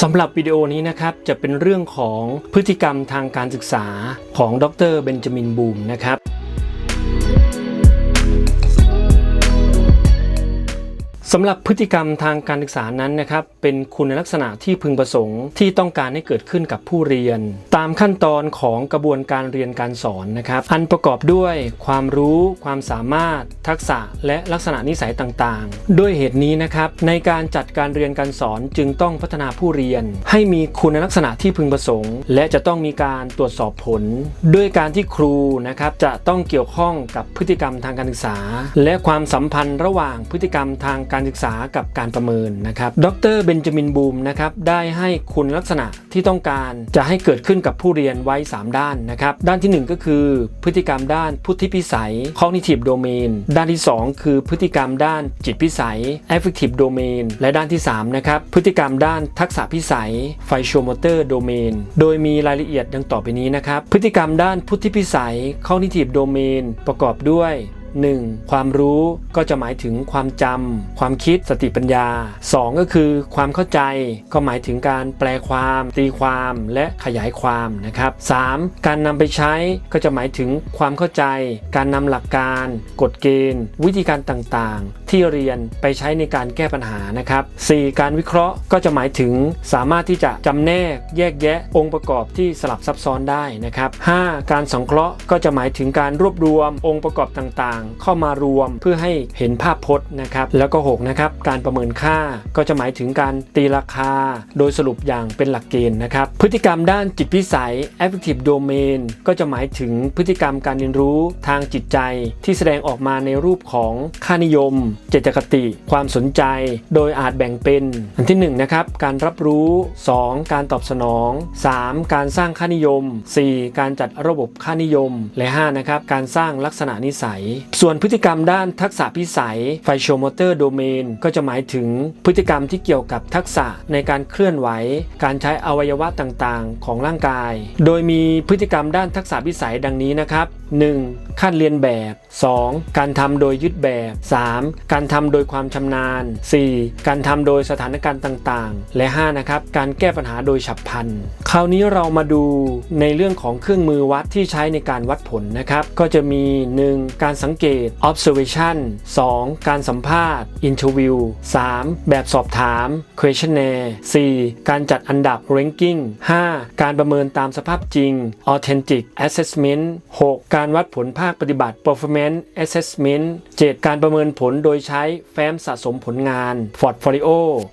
สำหรับวิดีโอนี้นะครับจะเป็นเรื่องของพฤติกรรมทางการศึกษาของดรเบนจามินบูมนะครับ สำหรับพฤติกรรมทางการศึกษานั้นนะครับ เป็นคุณลักษณะที่พึงประสงค์ที่ต้องการให้เกิดขึ้นกับผู้เรียน ตามขั้นตอนของกระบวนการเรียนการสอนนะครับ อันประกอบด้วยความรู้ ความสามารถ ทักษะและลักษณะนิสัยต่างๆ ด้วยเหตุนี้นะครับในการจัดการเรียนการสอนจึงต้องพัฒนาผู้เรียน ให้มีคุณลักษณะที่พึงประสงค์ และจะต้องมีการตรวจสอบผล ด้วยการที่ครูนะครับจะต้องเกี่ยวข้องกับพฤติกรรมทางการศึกษา และความสัมพันธ์ระหว่างพฤติกรรมทางการการศึกษากับการประเมินนะครับ ดรเบนจามินบูมนะครับได้ให้คุณลักษณะที่ต้องการจะให้เกิดขึ้นกับผู้เรียนไว้ 3 ด้านนะครับ ด้านทีหนึ่1 ก็คือพฤติกรรมด้านพุทธิพิสัย cognitive domain ด้านที่ 2 คือพฤติกรรมด้านจิตพิสัย affective domain และด้านที่ 3 นะครับ พฤติกรรมด้านทักษะพิสัย physiomotor domain โดยมีรายละเอียดดังต่อไปนี้นะครับ พฤติกรรมด้านพุทธิพิสัย cognitive domain ประกอบด้วย 1. ความรู้ก็จะหมายถึงความจำความคิดสติปัญญา 2. ก็คือความเข้าใจก็หมายถึงการแปลความ ตีความและขยายความนะครับ 3. การนำไปใช้ก็จะหมายถึงความเข้าใจ การนำหลักการ กฎเกณฑ์ วิธีการต่างๆ ที่เรียนไปใช้ในการแก้ปัญหานะครับ 4. การวิเคราะห์ก็จะหมายถึงสามารถที่จะจำแนกแยกแยะองค์ประกอบที่สลับซับซ้อนได้นะครับ 5. การสังเคราะห์ก็จะหมายถึงการรวบรวมองค์ประกอบต่างๆเข้ามารวมเพื่อให้เห็นภาพพจน์นะครับ แล้วก็6นะครับการประเมินค่าก็จะหมายถึงการตีราคา โดยสรุปอย่างเป็นหลักเกณฑ์นะครับ พฤติกรรมด้านจิตพิสัย affective domain ก็จะหมายถึงพฤติกรรมการเรียนรู้ทางจิตใจ ที่แสดงออกมาในรูปของค่านิยม เจตคติ ความสนใจ โดยอาจแบ่งเป็น อันที่1นะครับการรับรู้ 2. การตอบสนอง 3. การสร้างค่านิยม 4. การจัดระบบค่านิยมและ 5. นะครับการสร้างลักษณะนิสัยส่วนพฤติกรรมด้านทักษะพิสัย physiomotor domain ก็จะหมายถึงพฤติกรรมที่เกี่ยวกับทักษะในการเคลื่อนไหว การใช้อวัยวะต่างๆ ของร่างกาย โดยมีพฤติกรรมด้านทักษะพิสัยดังนี้นะครับ 1. ขั้นเรียนแบบ 2. การทำโดยยึดแบบ 3. การทำโดยความชำนาญ 4. การทำโดยสถานการณ์ต่างๆ และ 5. นะครับ การแก้ปัญหาโดยฉับพลัน คราวนี้เรามาดูในเรื่องของเครื่องมือวัดที่ใช้ในการวัดผลนะครับ ก็จะมี 1. การสังเกต observation 2. การสัมภาษณ์ interview 3. แบบสอบถาม questionnaire 4. การจัดอันดับ ranking 5. การประเมินตามสภาพจริง authentic assessment 6. การวัดผลภาคปฏิบัติ performance assessment 7. การประเมินผลโดยใช้แฟ้มสะสมผลงาน portfolio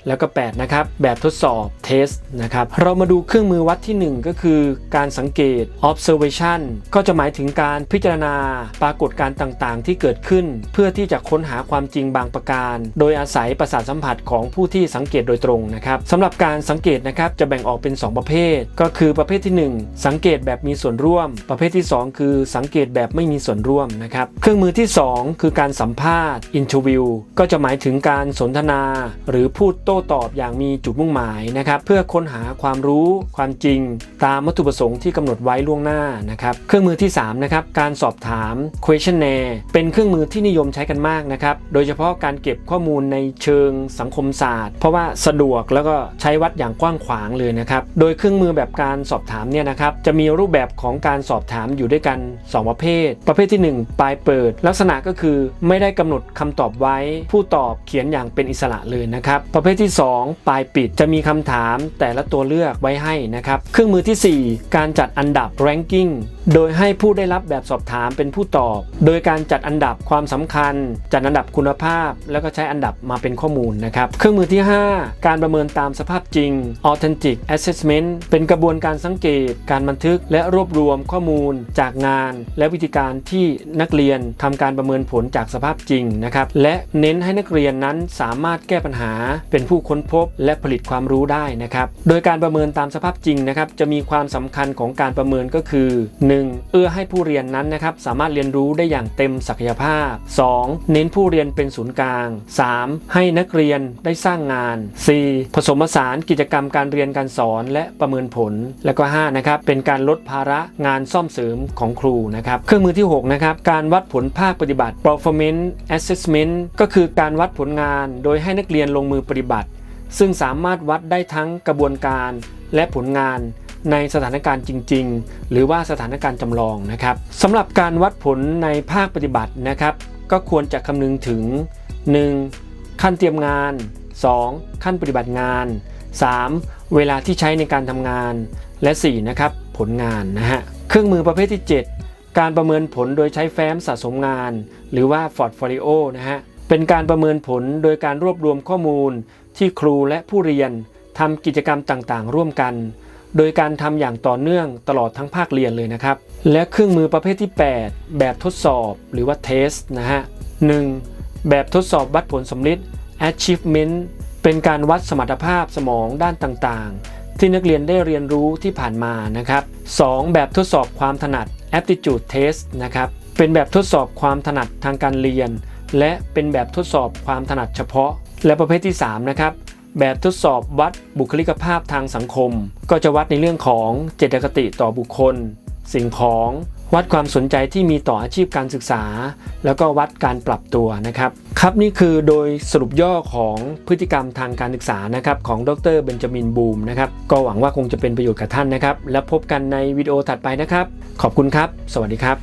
แล้วก็ 8 นะครับ แบบทดสอบ test นะครับ เรามาดูเครื่องมือวัดที่ 1 ก็คือการสังเกต observation ก็จะหมายถึงการพิจารณาปรากฏการณ์ต่างๆที่เกิดขึ้น เพื่อที่จะค้นหาความจริงบางประการ โดยอาศัยประสาทสัมผัสของผู้ที่สังเกตโดยตรงนะครับสำหรับการสังเกตนะครับจะแบ่งออกเป็น 2 ประเภท ก็คือประเภทที่ 1 สังเกตแบบมีส่วนร่วม ประเภทที่ 2 คือสังเกตแบบไม่มีส่วนร่วมนะครับเครื่องมือที่ 2 คือการสัมภาษณ์ interview ก็จะหมายถึงการสนทนา หรือพูดโต้ตอบอย่างมีจุดมุ่งหมายนะครับเพื่อค้นหาความรู้ความจริง ตามวัตถุประสงค์ที่กำหนดไว้ล่วงหน้านะครับเครื่องมือที่3นะครับการสอบถาม questionnaire เป็นเครื่องมือที่นิยมใช้กันมากนะครับ โดยเฉพาะการเก็บข้อมูลในเชิงสังคมศาสตร์ เพราะว่าสะดวกแล้วก็ใช้วัดอย่างกว้างขวางเลยนะครับ โดยเครื่องมือแบบการสอบถามเนี่ยนะครับ จะมีรูปแบบของการสอบถามอยู่ด้วยกัน 2 ประเภท ประเภทที่ 1 ปลายเปิด ลักษณะก็คือไม่ได้กำหนดคำตอบไว้ ผู้ตอบเขียนอย่างเป็นอิสระเลยนะครับ ประเภทที่ 2 ปลายปิดจะมีคำถามแต่ละตัวเลือกไว้ให้นะครับ เครื่องมือทีสี่4 การจัดอันดับ ranking โดยให้ผู้ได้รับแบบสอบถามเป็นผู้ตอบ โดยการจัดอันดับความสำคัญ จัดอันดับคุณภาพ แล้วก็ใช้อันดับมาเป็นข้อมูลนะครับ เครื่องมือที่ 5 การประเมินตามสภาพจริง authentic assessment เป็นกระบวนการสังเกต การบันทึกและรวบรวมข้อมูลจากงาน และวิธีการที่นักเรียนทำการประเมินผลจากสภาพจริงนะครับ และเน้นให้นักเรียนนั้นสามารถแก้ปัญหา เป็นผู้ค้นพบ และผลิตความรู้ได้นะครับ โดยการประเมินตามสภาพจริงนะครับ จะมีความสำคัญของการประเมินก็คือ 1. เอื้อให้ผู้เรียนนั้นนะครับสามารถเรียนรู้ได้อย่างเต็มศักยภาพ 2. เน้นผู้เรียนเป็นศูนย์กลาง 3. ให้นักเรียนได้สร้างงาน 4. ผสมผสานกิจกรรมการเรียนการสอนและประเมินผล และก็5นะครับเป็นการลดภาระงานซ่อมเสริมของครูนะครับเครื่องมือที่6นะครับการวัดผลภาคปฏิบัติ performance assessment ก็คือการวัดผลงาน โดยให้นักเรียนลงมือปฏิบัติ ซึ่งสามารถวัดได้ทั้งกระบวนการและผลงาน ในสถานการณ์จริง ๆ หรือว่าสถานการณ์จำลองนะครับสำหรับการวัดผลในภาคปฏิบัตินะครับ ก็ควรจะคำนึงถึง 1. ขั้นเตรียมงาน 2. ขั้นปฏิบัติงาน 3. เวลาที่ใช้ในการทำงาน และ 4. นะครับผลงานนะฮะเครื่องมือประเภทที่ 7 การประเมินผลโดยใช้แฟ้มสะสมงาน หรือว่า Portfolio นะฮะเป็นการประเมินผลโดยการรวบรวมข้อมูลที่ครูและผู้เรียนทำกิจกรรมต่างๆ ร่วมกัน โดยการทำอย่างต่อเนื่องตลอดทั้งภาคเรียนเลยนะครับ และเครื่องมือประเภทที่ 8 แบบทดสอบหรือว่า test นะฮะ 1. แบบทดสอบวัดผลสำลิด achievement เป็นการวัดสมรรถภาพสมองด้านต่างๆ ที่นักเรียนได้เรียนรู้ที่ผ่านมานะครับ 2. แบบทดสอบความถนัด aptitude test นะครับ เป็นแบบทดสอบความถนัดทางการเรียน และเป็นแบบทดสอบความถนัดเฉพาะ และประเภทที่ 3 นะครับ แบบทดสอบวัดบุคลิกภาพทางสังคม ก็จะวัดในเรื่องของเจตคติต่อบุคคล สิ่งของวัดความสนใจที่มีต่ออาชีพการศึกษา แล้วก็วัดการปรับตัวนะครับ ครับนี่คือโดยสรุปย่อของพฤติกรรมทางการศึกษานะครับของดรเบนจามินบูมนะครับก็หวังว่าคงจะเป็นประโยชน์กับท่านนะครับ แล้วพบกันในวิดีโอถัดไปนะครับ ขอบคุณครับ สวัสดีครับ